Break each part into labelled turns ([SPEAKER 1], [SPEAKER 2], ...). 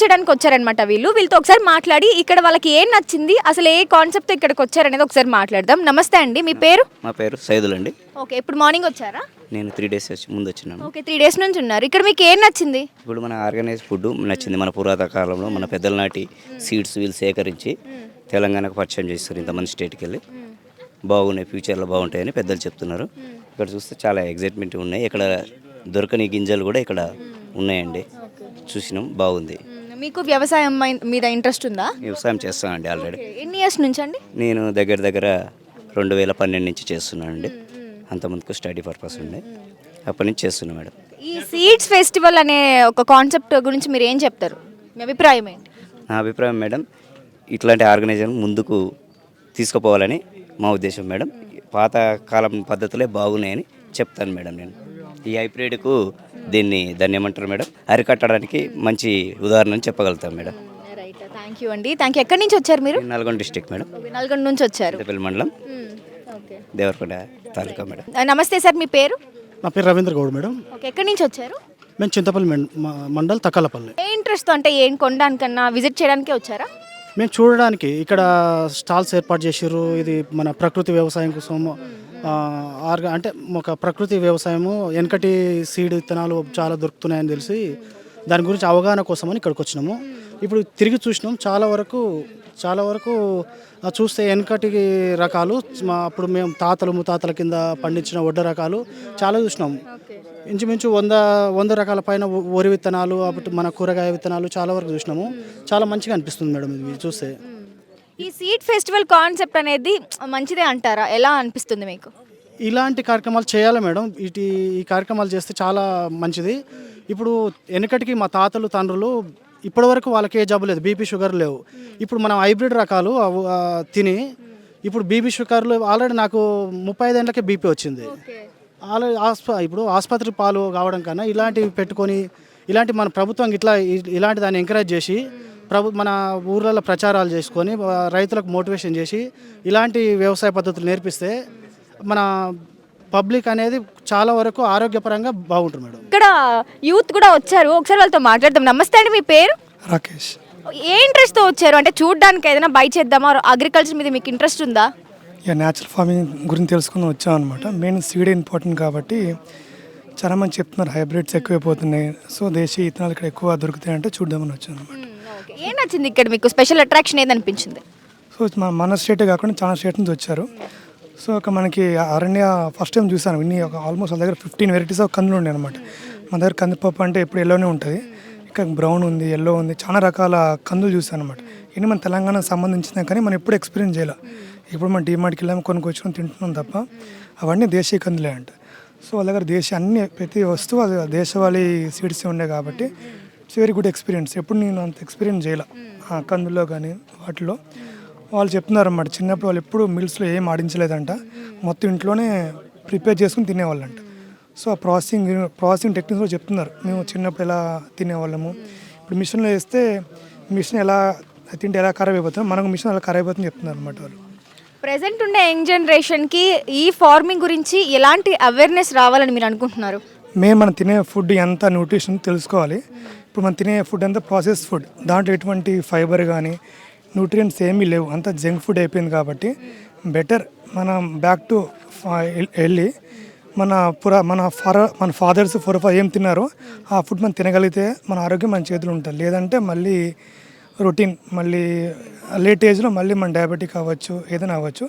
[SPEAKER 1] చేయడానికి వచ్చారనమాట వీళ్ళు. వీళ్ళతో ఒకసారి మాట్లాడి ఇక్కడ వాళ్ళకి ఏం నచ్చింది అసలు ఏ కాన్సెప్ట్ ఇక్కడికి వచ్చారనేది ఒకసారి మాట్లాడదాం. నమస్తే అండి మీ పేరు?
[SPEAKER 2] మా పేరు సైదుల్ అండి.
[SPEAKER 1] ఓకే ఇప్పుడు మార్నింగ్ వచ్చారా?
[SPEAKER 2] నేను త్రీ డేస్ వచ్చి ముందు వచ్చినాను.
[SPEAKER 1] ఓకే త్రీ డేస్ నుంచి ఉన్నారు. ఇక్కడ మీకు ఏం నచ్చింది?
[SPEAKER 2] ఇప్పుడు మన ఆర్గనైజ్ ఫుడ్ నచ్చింది మన పురాతన కాలంలో మన పెద్దల నాటి సీడ్స్ వీళ్ళు సేకరించి తెలంగాణకు పరిచయం చేస్తారు ఇంతమంది స్టేట్కి వెళ్ళి. బాగున్నాయి ఫ్యూచర్లో బాగుంటాయని పెద్దలు చెప్తున్నారు. ఇక్కడ చూస్తే చాలా ఎగ్జైట్మెంట్ ఉన్నాయి. ఇక్కడ దొరకని గింజలు కూడా ఇక్కడ ఉన్నాయండి. చూసినాం బాగుంది.
[SPEAKER 1] మీకు వ్యవసాయం మీద ఇంట్రెస్ట్ ఉందా?
[SPEAKER 2] వ్యవసాయం చేస్తానండి ఆల్రెడీ.
[SPEAKER 1] ఎన్ని ఇయర్స్ నుంచి అండి
[SPEAKER 2] నేను దగ్గర దగ్గర రెండు వేల పన్నెండు నుంచి చేస్తున్నానండి. అంతమందికి స్టడీ పర్పస్ ఉండే అప్పటి నుంచి చేస్తున్నా మేడం.
[SPEAKER 1] ఈ సీడ్స్ ఫెస్టివల్ అనే ఒక కాన్సెప్ట్ గురించి మీరు ఏం చెప్తారు? మీ అభిప్రాయం ఏంటి?
[SPEAKER 2] నా అభిప్రాయం మేడం ఇట్లాంటి ఆర్గనైజేషన్ ముందుకు తీసుకుపోవాలని మా ఉద్దేశం మేడం. పాత కాలం పద్ధతులే బాగున్నాయని చెప్తాను మేడం నేను. ఈ హైబ్రిడ్కు దీన్ని దాన్ని ఏమంటారు మేడం? అరికట్టడానికి మంచి ఉదాహరణ అని చెప్పగలుగుతాం మేడం.
[SPEAKER 1] రైట్. థ్యాంక్ యూ అండి. Thank you. ఎక్కడి నుంచి వచ్చారు మీరు?
[SPEAKER 2] Nalgonda district madam.
[SPEAKER 1] నల్గొండ నుంచి వచ్చారు.
[SPEAKER 2] పెద్దపల్లి మండలం.
[SPEAKER 1] ఓకే.
[SPEAKER 2] దేవరకొండ తాలూకా మేడం.
[SPEAKER 1] నమస్తే సార్ మీ పేరు?
[SPEAKER 3] నా పేరు రవీంద్ర గౌడ్ మేడం.
[SPEAKER 1] ఓకే ఎక్కడి నుంచి వచ్చారు?
[SPEAKER 3] మేము చింతపల్లి మండల్ తక్కలపల్లి.
[SPEAKER 1] ఏ ఇంట్రెస్ట్ అంటే ఏం కొనడానికన్నా విజిట్ చేయడానికే వచ్చారా?
[SPEAKER 3] మేము చూడడానికి ఇక్కడ స్టాల్స్ ఏర్పాటు చేసారు ఇది మన ప్రకృతి వ్యవసాయం కోసం ఆర్గా అంటే ఒక ప్రకృతి వ్యవసాయము వెనకటి సీడ్ విత్తనాలు చాలా దొరుకుతున్నాయని తెలిసి దాని గురించి అవగాహన కోసమని ఇక్కడికి వచ్చినాము. ఇప్పుడు తిరిగి చూసినాం చాలా వరకు చాలా వరకు చూస్తే వెనకటి రకాలు మా అప్పుడు మేము తాతలు ముతాతల కింద పండించిన వడ్డ రకాలు చాలా చూసినాం. ఇంచుమించు వంద వంద రకాల పైన వరి విత్తనాలు అప్పుడు మన కూరగాయ విత్తనాలు చాలా వరకు చూసినాము. చాలా మంచిగా అనిపిస్తుంది మేడం ఇది చూస్తే.
[SPEAKER 1] ఈ సీడ్ ఫెస్టివల్ కాన్సెప్ట్ అనేది మంచిదే అంటారా? ఎలా అనిపిస్తుంది మీకు?
[SPEAKER 3] ఇలాంటి కార్యక్రమాలు చేయాలి మేడం. ఇటు ఈ కార్యక్రమాలు చేస్తే చాలా మంచిది. ఇప్పుడు వెనకటికి మా తాతలు తండ్రులు ఇప్పటివరకు వాళ్ళకి ఏ జబ్బు లేదు. బీపీ షుగర్ లేవు. ఇప్పుడు మనం హైబ్రిడ్ రకాలు తిని ఇప్పుడు బీపీ షుగర్లు ఆల్రెడీ నాకు ముప్పై ఐదేళ్ళకే బీపీ వచ్చింది. ఆల్రెడీ ఆస్ప ఇప్పుడు ఆసుపత్రి పాలు కావడం కన్నా ఇలాంటివి పెట్టుకొని ఇలాంటి మన ప్రభుత్వం ఇట్లా ఇలాంటి దాన్ని ఎంకరేజ్ చేసి ప్రభు మన ఊర్లలో ప్రచారాలు చేసుకొని రైతులకు మోటివేషన్ చేసి ఇలాంటి వ్యవసాయ పద్ధతులు నేర్పిస్తే మన పబ్లిక్ అనేది చాలా వరకు ఆరోగ్యపరంగా బాగుంటుంది మేడం.
[SPEAKER 1] ఇక్కడ యూత్ కూడా వచ్చారు. ఒకసారి వాళ్ళతో మాట్లాడదాం. నమస్తే అండి మీ పేరు?
[SPEAKER 4] రాకేష్.
[SPEAKER 1] ఏ ఇంట్రెస్ట్తో వచ్చారు? అంటే చూడడానికి ఏదైనా బై చేద్దామా? అగ్రికల్చర్ మీద మీకు ఇంట్రెస్ట్ ఉందా?
[SPEAKER 4] ఇక న్యాచురల్ ఫార్మింగ్ గురించి తెలుసుకుందాం వచ్చాం అనమాట మెయిన్ సీడ్ ఇంపార్టెంట్ కాబట్టి చాలా మంది చెప్తున్నారు హైబ్రిడ్స్ ఎక్కువైపోతున్నాయి. సో దేశీయ విత్తనాలు ఇక్కడ ఎక్కువ దొరుకుతాయి అంటే చూద్దామని వచ్చాను అనమాట
[SPEAKER 1] ఏం నచ్చింది ఇక్కడ మీకు? స్పెషల్ అట్రాక్షన్ ఏదనిపించింది
[SPEAKER 4] సో మన మన కాకుండా చాలా స్టేట్ నుంచి వచ్చారు. సో ఒక మనకి అరణ్య ఫస్ట్ టైం చూసాను. ఇన్ని ఒక ఆల్మోస్ట్ వాళ్ళ దగ్గర ఫిఫ్టీన్ వెరైటీస్ ఆఫ్ కందులు ఉండే అనమాట మన దగ్గర కందిపప్పు అంటే ఎప్పుడు ఎల్లోనే ఉంటుంది. ఇక్కడ బ్రౌన్ ఉంది ఎల్లో ఉంది. చాలా రకాల కందులు చూసాను అనమాట ఇన్ని మన తెలంగాణకు సంబంధించినా కానీ మనం ఎప్పుడు ఎక్స్పీరియన్స్ చేయాలి. ఇప్పుడు మనం డిమార్ట్కి వెళ్ళాము కొనుక్కొచ్చుకొని తింటున్నాం తప్ప అవన్నీ దేశీయ కందులే అంట. సో వాళ్ళ దగ్గర దేశీయ అన్ని ప్రతి వస్తువు అది దేశవాళీ సీడ్స్ ఉండే కాబట్టి ఇట్స్ వెరీ గుడ్ ఎక్స్పీరియన్స్. ఎప్పుడు నేను అంత ఎక్స్పీరియన్స్ చేయాల. కందులో కానీ వాటిలో వాళ్ళు చెప్తున్నారు అన్నమాట చిన్నప్పుడు వాళ్ళు ఎప్పుడు మిల్స్లో ఏం ఆడించలేదంట. మొత్తం ఇంట్లోనే ప్రిపేర్ చేసుకుని తినేవాళ్ళంట. సో ఆ ప్రాసెసింగ్ ప్రాసెసింగ్ టెక్నిక్స్ కూడా చెప్తున్నారు. మేము చిన్నప్పుడు ఎలా తినేవాళ్ళము. ఇప్పుడు మిషన్లో వేస్తే మిషన్ ఎలా తింటే ఎలా ఖరాబ్ అయిపోతుందో మనకు మిషన్ ఎలా ఖరాబ్ అయిపోతుందని చెప్తున్నారు అనమాట వాళ్ళు.
[SPEAKER 1] ప్రెసెంట్ ఉండే యంగ్ జనరేషన్కి ఈ ఫార్మింగ్ గురించి ఎలాంటి అవేర్నెస్ రావాలని మీరు అనుకుంటున్నారు?
[SPEAKER 4] మేము మనం తినే ఫుడ్ ఎంత న్యూట్రిషన్ తెలుసుకోవాలి. ఇప్పుడు మనం తినే ఫుడ్ అంతా ప్రాసెస్ ఫుడ్ దాంట్లో ఎటువంటి ఫైబర్ కానీ న్యూట్రియంట్స్ ఏమీ లేవు. అంతా జంక్ ఫుడ్ అయిపోయింది కాబట్టి బెటర్ మనం బ్యాక్ టు వెళ్ళి మన పురా మన ఫార మన ఫాదర్స్ ఫోర్ ఏం తిన్నారో ఆ ఫుడ్ మనం తినగలిగితే మన ఆరోగ్యం మన చేతులు ఉంటుంది. లేదంటే మళ్ళీ రొటీన్ మళ్ళీ లేట్ ఏజ్లో మళ్ళీ మన డయాబెటిక్ అవ్వచ్చు ఏదైనా అవ్వచ్చు.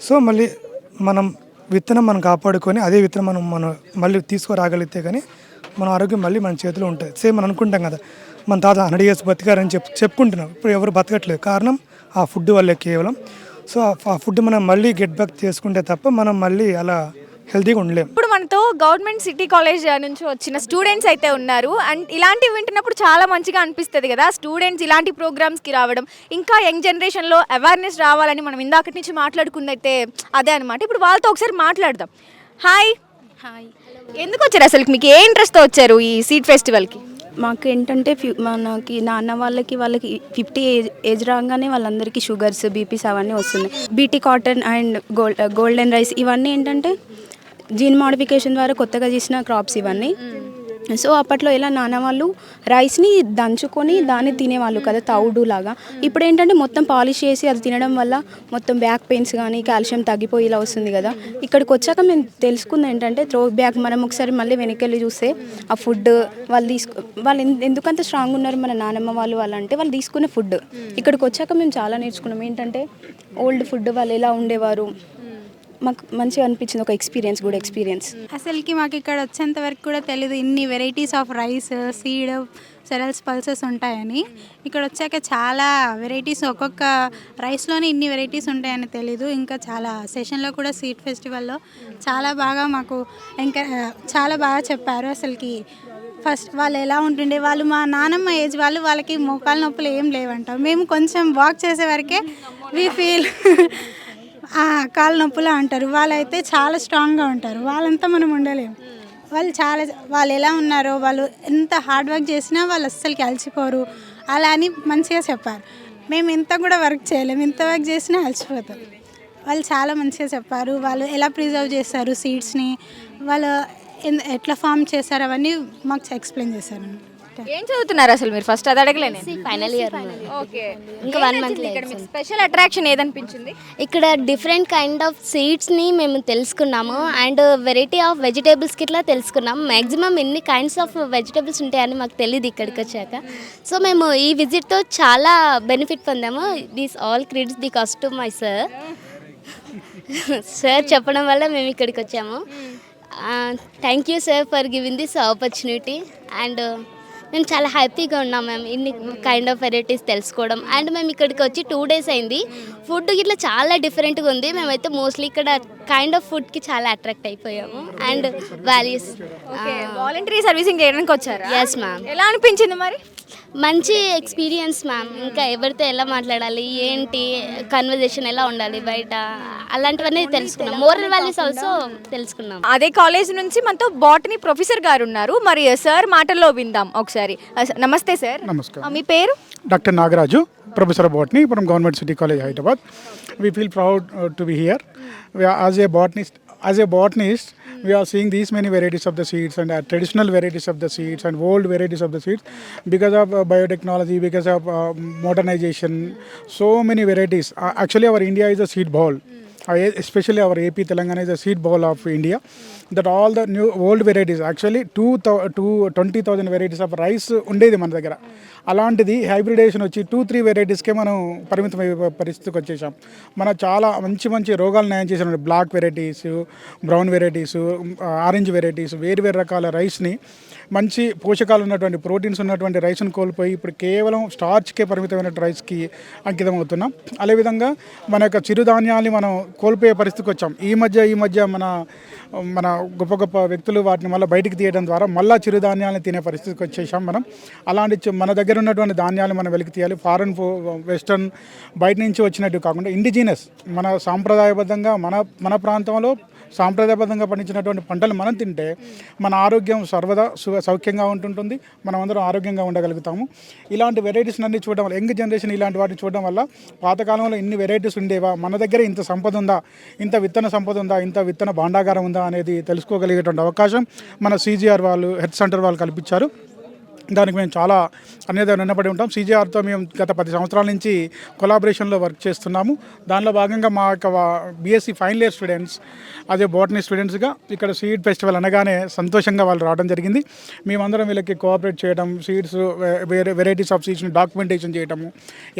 [SPEAKER 4] సో మళ్ళీ మనం విత్తనం మనం కాపాడుకొని అదే విత్తనం మనం మనం మళ్ళీ తీసుకురాగలిగితే కానీ మన ఆరోగ్యం మళ్ళీ మన చేతిలో ఉంటుంది. సేమ్ మనం అనుకుంటాం కదా మన తాత హండ్రెడ్ ఇయర్స్ బతికారని చెప్ చెప్పుకుంటున్నాం. ఇప్పుడు ఎవరు బతకట్లేదు. కారణం ఆ ఫుడ్ వల్లే కేవలం. సో ఆ- ఫుడ్ మనం మళ్ళీ గెట్ బ్యాక్ చేసుకుంటే తప్ప మనం మళ్ళీ అలా హెల్తీగా ఉండలేం.
[SPEAKER 1] ఇప్పుడు మనతో గవర్నమెంట్ సిటీ కాలేజ్ నుంచి వచ్చిన స్టూడెంట్స్ అయితే ఉన్నారు. అండ్ ఇలాంటివి వింటున్నప్పుడు చాలా మంచిగా అనిపిస్తుంది కదా స్టూడెంట్స్ ఇలాంటి ప్రోగ్రామ్స్కి రావడం. ఇంకా యంగ్ జనరేషన్లో అవేర్నెస్ రావాలని మనం ఇందాకటి నుంచి మాట్లాడుకుందైతే అదే అనమాట ఇప్పుడు వాళ్ళతో ఒకసారి మాట్లాడదాం. హాయ్.
[SPEAKER 5] హాయ్
[SPEAKER 1] ఎందుకు వచ్చారు అసలు? మీకు ఏ ఇంట్రెస్ట్తో వచ్చారు ఈ సీడ్ ఫెస్టివల్కి
[SPEAKER 5] మాకు ఏంటంటే ఫ్యూ మనకి నాన్న వాళ్ళకి వాళ్ళకి ఫిఫ్టీ ఏజ్ ఏజ్ రాగానే వాళ్ళందరికీ షుగర్స్ బీపీస్ అవన్నీ వస్తున్నాయి. BT cotton and gold golden rice ఇవన్నీ ఏంటంటే జీన్ మోడిఫికేషన్ ద్వారా కొత్తగా చేసిన క్రాప్స్ ఇవన్నీ. సో అప్పట్లో ఎలా నాన్న వాళ్ళు రైస్ని దంచుకొని దాన్ని తినేవాళ్ళు కదా తౌడు లాగా. ఇప్పుడు ఏంటంటే మొత్తం పాలిష్ చేసి అది తినడం వల్ల మొత్తం బ్యాక్ పెయిన్స్ కానీ కాల్షియం తగ్గిపోయి ఇలా వస్తుంది కదా. ఇక్కడికి వచ్చాక మేము తెలుసుకుంది ఏంటంటే త్రో బ్యాక్ మనం ఒకసారి మళ్ళీ వెనక్కి వెళ్ళి చూస్తే ఆ ఫుడ్ వాళ్ళు తీసుకు వాళ్ళు ఎందు- ఎందుకంత స్ట్రాంగ్ ఉన్నారు మన నానమ్మ వాళ్ళు వాళ్ళంటే వాళ్ళు తీసుకునే ఫుడ్. ఇక్కడికి వచ్చాక మేము చాలా నేర్చుకున్నాం. ఏంటంటే ఓల్డ్ ఫుడ్ వాళ్ళు ఎలా ఉండేవారు మాకు మంచిగా అనిపించింది ఒక ఎక్స్పీరియన్స్ గుడ్ ఎక్స్పీరియన్స్
[SPEAKER 6] అసలుకి మాకు ఇక్కడ వచ్చేంత వరకు కూడా తెలియదు ఇన్ని varieties of rice seed cereals pulses ఉంటాయని. ఇక్కడ వచ్చాక చాలా వెరైటీస్ ఒక్కొక్క రైస్లోనే ఇన్ని వెరైటీస్ ఉంటాయని తెలీదు. ఇంకా చాలా సెషన్లో కూడా సీడ్ ఫెస్టివల్లో చాలా బాగా మాకు ఇంకా చాలా బాగా చెప్పారు అసలుకి. ఫస్ట్ వాళ్ళు ఎలా ఉంటుండే వాళ్ళు మా నానమ్మ ఏజ్ వాళ్ళు వాళ్ళకి మోకాలు నొప్పులు ఏం లేవంట. మేము కొంచెం వాక్ చేసే వరకే వీ ఫీల్ కాళ్ళ నొప్పులు అంటారు. వాళ్ళైతే చాలా స్ట్రాంగ్గా ఉంటారు. వాళ్ళంతా మనం ఉండలేము వాళ్ళు చాలా వాళ్ళు ఎలా ఉన్నారో వాళ్ళు ఎంత హార్డ్ వర్క్ చేసినా వాళ్ళు అస్సలు అలసిపోరు అలా అని మంచిగా చెప్పారు. మేము ఇంత కూడా వర్క్ చేయలేము ఇంత వర్క్ చేసినా అలసిపోతాం. వాళ్ళు చాలా మంచిగా చెప్పారు. వాళ్ళు ఎలా ప్రిజర్వ్ చేస్తారు సీడ్స్ని? వాళ్ళు ఎట్లా ఫామ్ చేస్తారు అవన్నీ మాకు ఎక్స్ప్లెయిన్ చేశారు.
[SPEAKER 1] ఏం చదువుతున్నారు అసలు మీరు? ఫస్ట్ అది అడగలేను
[SPEAKER 7] ఫైనల్ ఇయర్
[SPEAKER 1] ఓకే
[SPEAKER 7] ఇంకా one month
[SPEAKER 1] ఇక్కడ మీకు? స్పెషల్ అట్రాక్షన్ ఏదనిపించింది?
[SPEAKER 7] ఇక్కడ డిఫరెంట్ కైండ్ ఆఫ్ సీడ్స్ని మేము తెలుసుకున్నాము. అండ్ వెరైటీ ఆఫ్ వెజిటేబుల్స్కి ఇట్లా తెలుసుకున్నాము. మ్యాక్సిమం ఎన్ని కైండ్స్ ఆఫ్ వెజిటేబుల్స్ ఉంటాయని మాకు తెలియదు ఇక్కడికి వచ్చాక. సో మేము ఈ విజిట్తో చాలా బెనిఫిట్ పొందాము. This all credits the cost to my sir sir చెప్పడం వల్ల మేము ఇక్కడికి వచ్చాము. Thank you sir for giving this opportunity and మేము చాలా హ్యాపీగా ఉన్నాం మ్యామ్. ఇన్ని కైండ్ ఆఫ్ వెరైటీస్ తెలుసుకోవడం. అండ్ మేము ఇక్కడికి వచ్చి టూ డేస్ అయింది. ఫుడ్ ఇట్లా చాలా డిఫరెంట్గా ఉంది. మేమైతే మోస్ట్లీ ఇక్కడ కైండ్ ఆఫ్ ఫుడ్కి చాలా అట్రాక్ట్ అయిపోయాము. And values
[SPEAKER 1] okay voluntary servicing చేయడానికి వచ్చారా?
[SPEAKER 7] Yes, ma'am.
[SPEAKER 1] ఎలా అనిపించింది మరి?
[SPEAKER 7] మంచి ఎక్స్పీరియన్స్ మ్యామ్ ఇంకా ఎవరితో ఎలా మాట్లాడాలి ఏంటి కన్వర్జేషన్ ఎలా ఉండాలి బయట అలాంటివన్నీ తెలుసుకున్నాం. మోరల్ వాల్యూస్ ఆల్సో తెలుసుకున్నాం.
[SPEAKER 1] అదే కాలేజ్ నుంచి మనతో బాటనీ ప్రొఫెసర్ గారు ఉన్నారు. మరి సార్ మాటల్లో విందాం ఒకసారి. స- నమస్తే సార్
[SPEAKER 8] నమస్కారం.
[SPEAKER 1] ఆ, మీ పేరు?
[SPEAKER 8] Professor of Botany from Government City College, Hyderabad. We feel proud uh, to be here. We are, as a botanist, as a botanist, we are seeing these many varieties of the seeds and uh, traditional varieties of the seeds and old varieties of the seeds because of uh, biotechnology, because of uh, modernization. So many varieties. Uh, actually, our India is a seed bowl. Especially our AP Telangana is a seed bowl of India. That all the new old varieties, actually two two twenty thousand varieties of rice ఉండేది మన దగ్గర అలాంటిది hybridisation వచ్చి two three వెరైటీస్కే మనం పరిమితం పరిస్థితికి వచ్చేసాం మనం చాలా మంచి మంచి రోగాలు నయం చేసిన black varieties brown varieties orange varieties వేరు వేరు రకాల రైస్ని మంచి పోషకాలు ఉన్నటువంటి ప్రోటీన్స్ ఉన్నటువంటి రైస్ను కోల్పోయి ఇప్పుడు కేవలం స్టార్చ్కే పరిమితమైన రైస్కి అంకితం అవుతున్నాం అదేవిధంగా మన యొక్క చిరుధాన్యాన్ని మనం కోల్పోయే పరిస్థితికి వచ్చాం. ఈ మధ్య ఈ మధ్య మన మన గొప్ప గొప్ప వ్యక్తులు వాటిని మళ్ళీ బయటికి తీయడం ద్వారా మళ్ళీ చిరుధాన్యాలను తినే పరిస్థితికి వచ్చేసాం మనం. అలాంటి మన దగ్గర ఉన్నటువంటి ధాన్యాలు మనం వెలికి తీయాలి. ఫారెన్ వెస్టర్న్ బయట నుంచి వచ్చినట్టు కాకుండా ఇండిజినస్ మన సాంప్రదాయబద్ధంగా మన మన ప్రాంతంలో సాంప్రదాయబద్ధంగా పండించినటువంటి పంటలు మనం తింటే మన ఆరోగ్యం సర్వదా సు- సౌఖ్యంగా ఉంటుంటుంది. మనం అందరం ఆరోగ్యంగా ఉండగలుగుతాము. ఇలాంటి వెరైటీస్ అన్ని చూడడం వల్ల యంగ్ జనరేషన్ ఇలాంటి వాటిని చూడడం వల్ల పాతకాలంలో ఇన్ని వెరైటీస్ ఉండేవా? మన దగ్గర ఇంత సంపద ఉందా? ఇంత విత్తన సంపద ఉందా? ఇంత విత్తన భాండాగారం ఉందా? అనేది తెలుసుకోగలిగేటువంటి అవకాశం మన సీజీఆర్ వాళ్ళు హెల్త్ సెంటర్ వాళ్ళు కల్పించారు. దానికి మేము చాలా అనేది నిన్నపడి ఉంటాం. సీజీఆర్తో మేము గత పది సంవత్సరాల నుంచి కొలాబరేషన్లో వర్క్ చేస్తున్నాము. దానిలో భాగంగా మా యొక్క బీఎస్సీ ఫైనల్ ఇయర్ స్టూడెంట్స్ అదే బోటనీ స్టూడెంట్స్గా ఇక్కడ సీడ్ ఫెస్టివల్ అనగానే సంతోషంగా వాళ్ళు రావడం జరిగింది. మేమందరం వీళ్ళకి కోఆపరేట్ చేయడం సీడ్స్ వేరే వెరైటీస్ ఆఫ్ సీడ్స్ని డాక్యుమెంటేషన్ చేయడము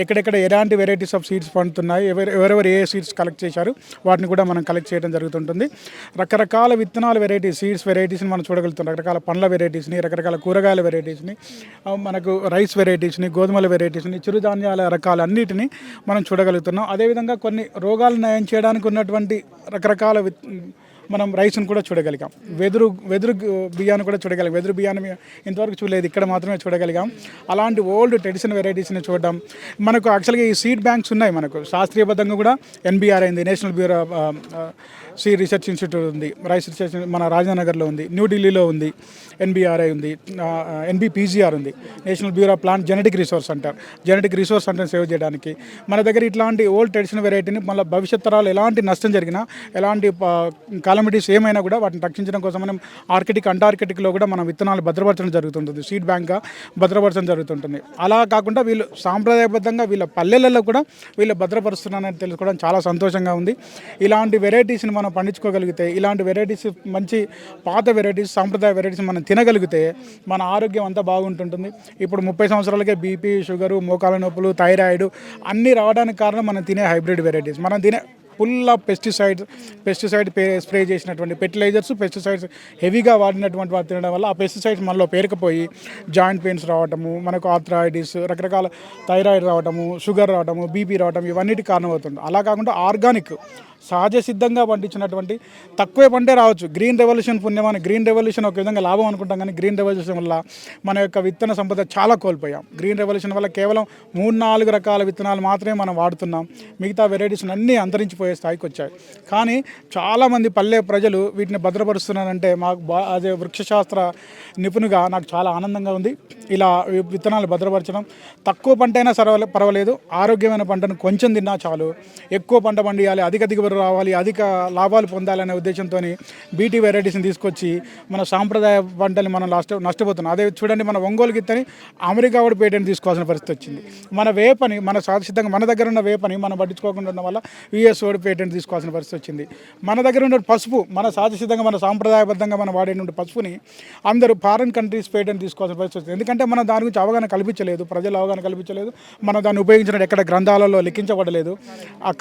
[SPEAKER 8] ఎక్కడెక్కడ ఎలాంటి వెరైటీస్ ఆఫ్ సీడ్స్ పండుతున్నాయి ఎవరు ఎవరెవరు ఏ సీడ్స్ కలెక్ట్ చేశారు వాటిని కూడా మనం కలెక్ట్ చేయడం జరుగుతుంటుంది. రకరకాల విత్తనాల వెరైటీస్ సీడ్స్ వెరైటీస్ని మనం చూడగలుగుతాం రకరకాల పండ్ల వెరైటీస్ని రకరకాల కూరగాయల వెరైటీస్ని మనకు రైస్ వెరైటీస్ని గోధుమల వెరైటీస్ని చిరుధాన్యాల రకాలన్నిటిని మనం చూడగలుగుతున్నాం. అదేవిధంగా కొన్ని రోగాలు నయం చేయడానికి ఉన్నటువంటి రకరకాల విత్ మనం రైస్ను కూడా చూడగలిగాం. వెదురు వెదురు బియ్యాన్ని కూడా చూడగలిగాం. వెదురు బియ్యాన్ని ఇంతవరకు చూడలేదు. ఇక్కడ మాత్రమే చూడగలిగాం. అలాంటి ఓల్డ్ ట్రెడిషనల్ వెరైటీస్ని చూడడం. మనకు యాక్చువల్గా ఈ సీడ్ బ్యాంక్స్ ఉన్నాయి మనకు. శాస్త్రీయబద్ధంగా కూడా ఎన్బిఆర్ అయింది. నేషనల్ బ్యూరో సీ రీసెర్చ్ ఇన్స్టిట్యూట్ ఉంది రైస్ రీసెర్చ్ మన రాజనగర్లో ఉంది న్యూఢిల్లీలో ఉంది ఎన్బిఆర్ఐ ఉంది ఎన్బిపిజిఆర్ ఉంది national bureau of plant genetic resource అంటారు. జెనెటిక్ రిసోర్స్ అంటే సేవ్ చేయడానికి. మన దగ్గర ఇట్లాంటి ఓల్డ్ ట్రెడిషనల్ వెరైటీని మళ్ళీ భవిష్యత్ తరాలు ఎలాంటి నష్టం జరిగినా ఎలాంటి కాలమిటీస్ ఏమైనా కూడా వాటిని రక్షించడం కోసం మనం ఆర్కిటిక్ అంటార్కిటిక్లో కూడా మనం విత్తనాలు భద్రపరచడం జరుగుతుంటుంది. సీడ్ బ్యాంక్గా భద్రపరచడం జరుగుతుంటుంది. అలా కాకుండా వీళ్ళు సాంప్రదాయబద్ధంగా వీళ్ళ పల్లెలలో కూడా వీళ్ళు భద్రపరుస్తున్నారని తెలుసుకోవడం చాలా సంతోషంగా ఉంది. ఇలాంటి వెరైటీస్ని మనం పండించుకోగలిగితే ఇలాంటి వెరైటీస్ మంచి పాత వెరైటీస్ సాంప్రదాయ వెరైటీస్ మనం తినగలిగితే మన ఆరోగ్యం అంతా బాగుంటుంటుంది. ఇప్పుడు ముప్పై సంవత్సరాలకే బీపీ షుగరు మోకాల నొప్పులు థైరాయిడ్ అన్నీ రావడానికి కారణం మనం తినే హైబ్రిడ్ వెరైటీస్ మనం తినే full of pesticides pesticide spray చేసినటువంటి ఫెర్టిలైజర్స్ పెస్టిసైడ్స్ హెవీగా వాడినటువంటి వారు తినడం వల్ల ఆ పెస్టిసైడ్స్ మనలో పేరుకుపోయి జాయింట్ పెయిన్స్ రావటము మనకు ఆర్థరైటిస్ రకరకాల థైరాయిడ్ రావటము షుగర్ రావటము బీపీ రావటం ఇవన్నిటి కారణమవుతుంది. అలా కాకుండా ఆర్గానిక్ సహజ సిద్ధంగా పండించినటువంటి తక్కువే పంటే రావచ్చు. గ్రీన్ రెవల్యూషన్ పుణ్యమని గ్రీన్ రెవల్యూషన్ ఒక విధంగా లాభం అనుకుంటాం కానీ గ్రీన్ రెవల్యూషన్ వల్ల మన యొక్క విత్తన సంపద చాలా కోల్పోయాం. గ్రీన్ రెవల్యూషన్ వల్ల కేవలం మూడు నాలుగు రకాల విత్తనాలు మాత్రమే మనం వాడుతున్నాం. మిగతా వెరైటీస్ అన్నీ అంతరించిపోయే స్థాయికి వచ్చాయి. కానీ చాలామంది పల్లె ప్రజలు వీటిని భద్రపరుస్తున్నారంటే మాకు బా అదే వృక్షశాస్త్ర నిపుణుగా నాకు చాలా ఆనందంగా ఉంది. ఇలా విత్తనాలు భద్రపరచడం. తక్కువ పంట అయినా సరవలే పర్వాలేదు. ఆరోగ్యమైన పంటను కొంచెం తిన్నా చాలు. ఎక్కువ పంట పండియాలి అధిక దిగుబడి రావాలి అధిక లాభాలు పొందాలనే ఉద్దేశంతో బీటీ వెరైటీస్ని తీసుకొచ్చి మన సాంప్రదాయ పంటలు మనం లాస్ట్ నష్టపోతున్నాం. అదే చూడండి మన ఒంగోలు గిత్తని అమెరికా వాడు పేటెంట్ తీసుకోవాల్సిన పరిస్థితి వచ్చింది. మన వేపని మన సాధిసిద్ధంగా మన దగ్గర ఉన్న వేపని మనం పట్టించుకోకుండా ఉండడం వల్ల యుఎస్ వాడు పేటెంట్ తీసుకోవాల్సిన పరిస్థితి వచ్చింది. మన దగ్గర ఉన్న పసుపు మన సహజసిద్ధంగా మన సాంప్రదాయబద్ధంగా మనం వాడేటువంటి పసుపుని అందరూ ఫారిన్ కంట్రీస్ పేటెంట్ తీసుకోవాల్సిన పరిస్థితి వచ్చింది. ఎందుకంటే మనం దాని గురించి అవగాహన కల్పించలేదు ప్రజలు అవగాహన కల్పించలేదు మనం దాన్ని ఉపయోగించిన ఎక్కడ గ్రంథాలలో లిఖించబడలేదు.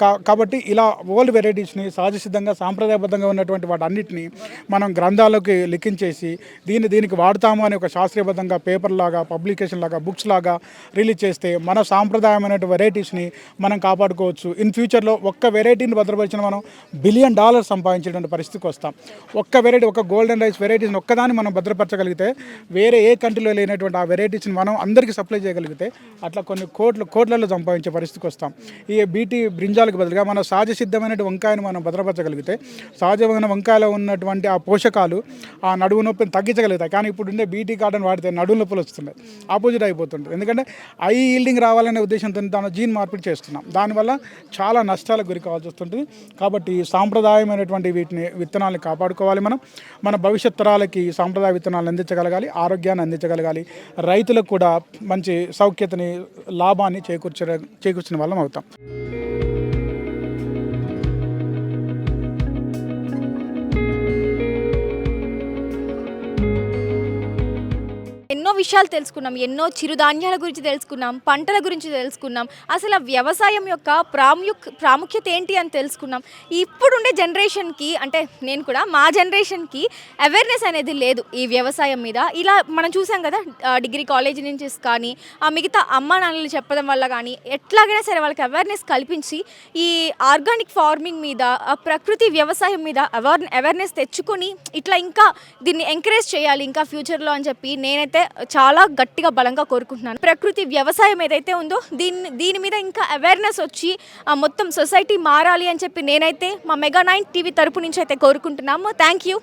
[SPEAKER 8] కా- కాబట్టి ఇలా ఓల్డ్ వెరైటీస్ని సహజసిద్ధంగా సాంప్రదాయబద్ధంగా ఉన్నటువంటి వాటన్నిటిని మనం గ్రంథాలకి లిఖించేసి దీన్ని దీనికి వాడతాము అని ఒక శాస్త్రీయబద్ధంగా పేపర్ లాగా పబ్లికేషన్ లాగా బుక్స్ లాగా రిలీజ్ చేస్తే మన సాంప్రదాయమైన వెరైటీస్ని మనం కాపాడుకోవచ్చు. ఇన్ ఫ్యూచర్లో ఒక్క వెరైటీని భద్రపరిచిన మనం బిలియన్ డాలర్స్ సంపాదించేటువంటి పరిస్థితికి వస్తాం. ఒక్క వెరైటీ ఒక గోల్డెన్ రైస్ వెరైటీస్ని ఒక్కదాన్ని మనం భద్రపరచగలిగితే వేరే ఏ కంట్రీలో లేనటువంటి ఆ వెరైటీస్ని మనం అందరికీ సప్లై చేయగలిగితే అట్లా కొన్ని కోట్లు కోట్లలో సంపాదించే పరిస్థితికి వస్తాం. ఈ బీటీ బ్రింజాలకు బదులుగా మన సహజ సిద్ధమైన వంకాయను మనం భద్రపరచగలిగితే సహజమైన వంకాయలో ఉన్నటువంటి ఆ పోషకాలు ఆ నడువు నొప్పిని తగ్గించగలుగుతాయి. కానీ ఇప్పుడు ఉండే బీటీ కార్డన్ వాడితే నడువు నొప్పులు వస్తున్నాయి. ఆపోజిట్ అయిపోతుంటుంది. ఎందుకంటే ఐ ఈల్డింగ్ రావాలనే ఉద్దేశంతో దాని జీన్ మార్పిడి చేస్తున్నాం. దానివల్ల చాలా నష్టాలకు గురి కావాల్సి వస్తుంటుంది కాబట్టి సాంప్రదాయమైనటువంటి వీటిని విత్తనాలను కాపాడుకోవాలి మనం. మన భవిష్యత్ తరాలకి సాంప్రదాయ విత్తనాలను అందించగలగాలి ఆరోగ్యాన్ని అందించగలగాలి. రైతులకు కూడా మంచి సౌఖ్యతని లాభాన్ని చేకూర్చ చేకూర్చిన వాళ్ళం అవుతాం.
[SPEAKER 1] విషయాలు తెలుసుకున్నాం. ఎన్నో చిరుధాన్యాల గురించి తెలుసుకున్నాం. పంటల గురించి తెలుసుకున్నాం. అసలు ఆ వ్యవసాయం యొక్క ప్రాముఖ్య ప్రాముఖ్యత ఏంటి అని తెలుసుకున్నాం. ఇప్పుడుండే జనరేషన్కి అంటే నేను కూడా మా జనరేషన్కి అవేర్నెస్ అనేది లేదు ఈ వ్యవసాయం మీద. ఇలా మనం చూసాం కదా డిగ్రీ కాలేజ్ నుంచి కానీ ఆ మిగతా అమ్మ నాన్నలు చెప్పడం వల్ల కానీ ఎట్లాగైనా సరే వాళ్ళకి అవేర్నెస్ కల్పించి ఈ ఆర్గానిక్ ఫార్మింగ్ మీద ప్రకృతి వ్యవసాయం మీద అవేర్ అవేర్నెస్ తెచ్చుకొని ఇట్లా ఇంకా దీన్ని ఎంకరేజ్ చేయాలి ఇంకా ఫ్యూచర్లో అని చెప్పి నేనైతే చాలా గట్టిగా బలంగా కోరుకుంటున్నాను. ప్రకృతి వ్యవసాయం ఏదైతే ఉందో దీన్ని దీని మీద ఇంకా అవేర్నెస్ వచ్చి ఆ మొత్తం సొసైటీ మారాలి అని చెప్పి నేనైతే మా మెగా నైన్ టీవీ తరపు నుంచి అయితే కోరుకుంటున్నాము. Thank you